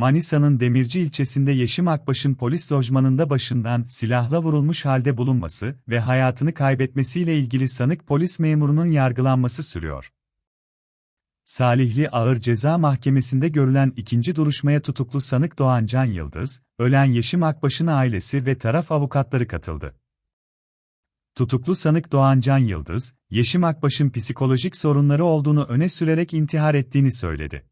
Manisa'nın Demirci ilçesinde Yeşim Akbaş'ın polis lojmanında başından silahla vurulmuş halde bulunması ve hayatını kaybetmesiyle ilgili sanık polis memurunun yargılanması sürüyor. Salihli Ağır Ceza Mahkemesi'nde görülen ikinci duruşmaya tutuklu sanık Doğan Can Yıldız, ölen Yeşim Akbaş'ın ailesi ve taraf avukatları katıldı. Tutuklu sanık Doğan Can Yıldız, Yeşim Akbaş'ın psikolojik sorunları olduğunu öne sürerek intihar ettiğini söyledi.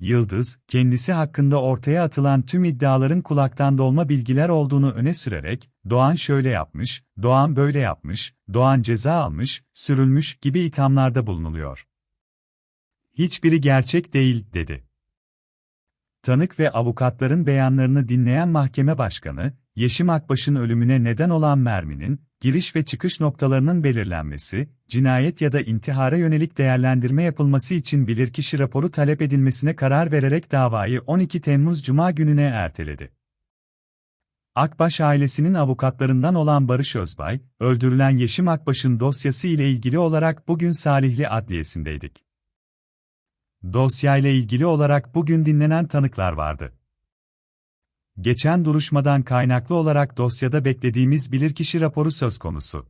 Yıldız, kendisi hakkında ortaya atılan tüm iddiaların kulaktan dolma bilgiler olduğunu öne sürerek, Doğan şöyle yapmış, Doğan böyle yapmış, Doğan ceza almış, sürülmüş gibi ithamlarda bulunuluyor. Hiçbiri gerçek değil, dedi. Tanık ve avukatların beyanlarını dinleyen mahkeme başkanı, Yeşim Akbaş'ın ölümüne neden olan merminin, giriş ve çıkış noktalarının belirlenmesi, cinayet ya da intihara yönelik değerlendirme yapılması için bilirkişi raporu talep edilmesine karar vererek davayı 12 Temmuz Cuma gününe erteledi. Akbaş ailesinin avukatlarından olan Barış Özbay, öldürülen Yeşim Akbaş'ın dosyası ile ilgili olarak bugün Salihli Adliyesi'ndeydik. Dosyayla ilgili olarak bugün dinlenen tanıklar vardı. Geçen duruşmadan kaynaklı olarak dosyada beklediğimiz bilirkişi raporu söz konusu.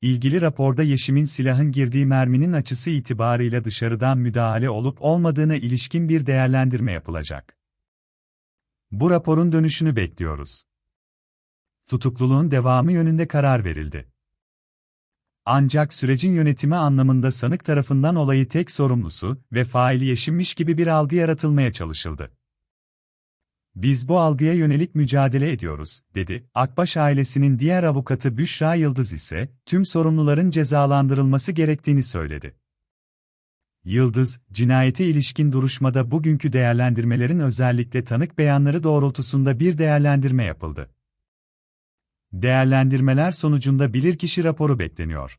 İlgili raporda Yeşim'in silahın girdiği merminin açısı itibarıyla dışarıdan müdahale olup olmadığına ilişkin bir değerlendirme yapılacak. Bu raporun dönüşünü bekliyoruz. Tutukluluğun devamı yönünde karar verildi. Ancak sürecin yönetimi anlamında sanık tarafından olayı tek sorumlusu ve faili Yeşim'miş gibi bir algı yaratılmaya çalışıldı. Biz bu algıya yönelik mücadele ediyoruz, dedi. Akbaş ailesinin diğer avukatı Büşra Yıldız ise, tüm sorumluların cezalandırılması gerektiğini söyledi. Yıldız, cinayete ilişkin duruşmada bugünkü değerlendirmelerin özellikle tanık beyanları doğrultusunda bir değerlendirme yapıldı. Değerlendirmeler sonucunda bilirkişi raporu bekleniyor.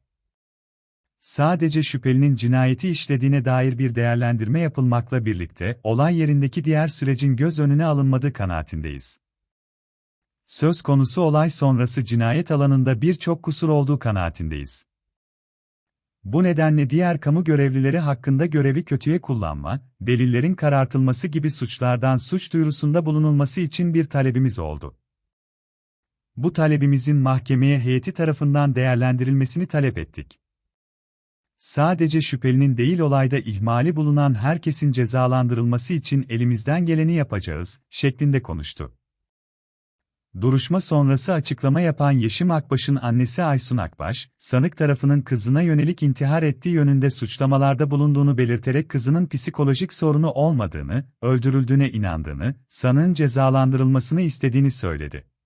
Sadece şüphelinin cinayeti işlediğine dair bir değerlendirme yapılmakla birlikte, olay yerindeki diğer sürecin göz önüne alınmadığı kanaatindeyiz. Söz konusu olay sonrası cinayet alanında birçok kusur olduğu kanaatindeyiz. Bu nedenle diğer kamu görevlileri hakkında görevi kötüye kullanma, delillerin karartılması gibi suçlardan suç duyurusunda bulunulması için bir talebimiz oldu. Bu talebimizin mahkemeye heyeti tarafından değerlendirilmesini talep ettik. Sadece şüphelinin değil olayda ihmali bulunan herkesin cezalandırılması için elimizden geleni yapacağız, şeklinde konuştu. Duruşma sonrası açıklama yapan Yeşim Akbaş'ın annesi Aysun Akbaş, sanık tarafının kızına yönelik intihar ettiği yönünde suçlamalarda bulunduğunu belirterek kızının psikolojik sorunu olmadığını, öldürüldüğüne inandığını, sanığın cezalandırılmasını istediğini söyledi.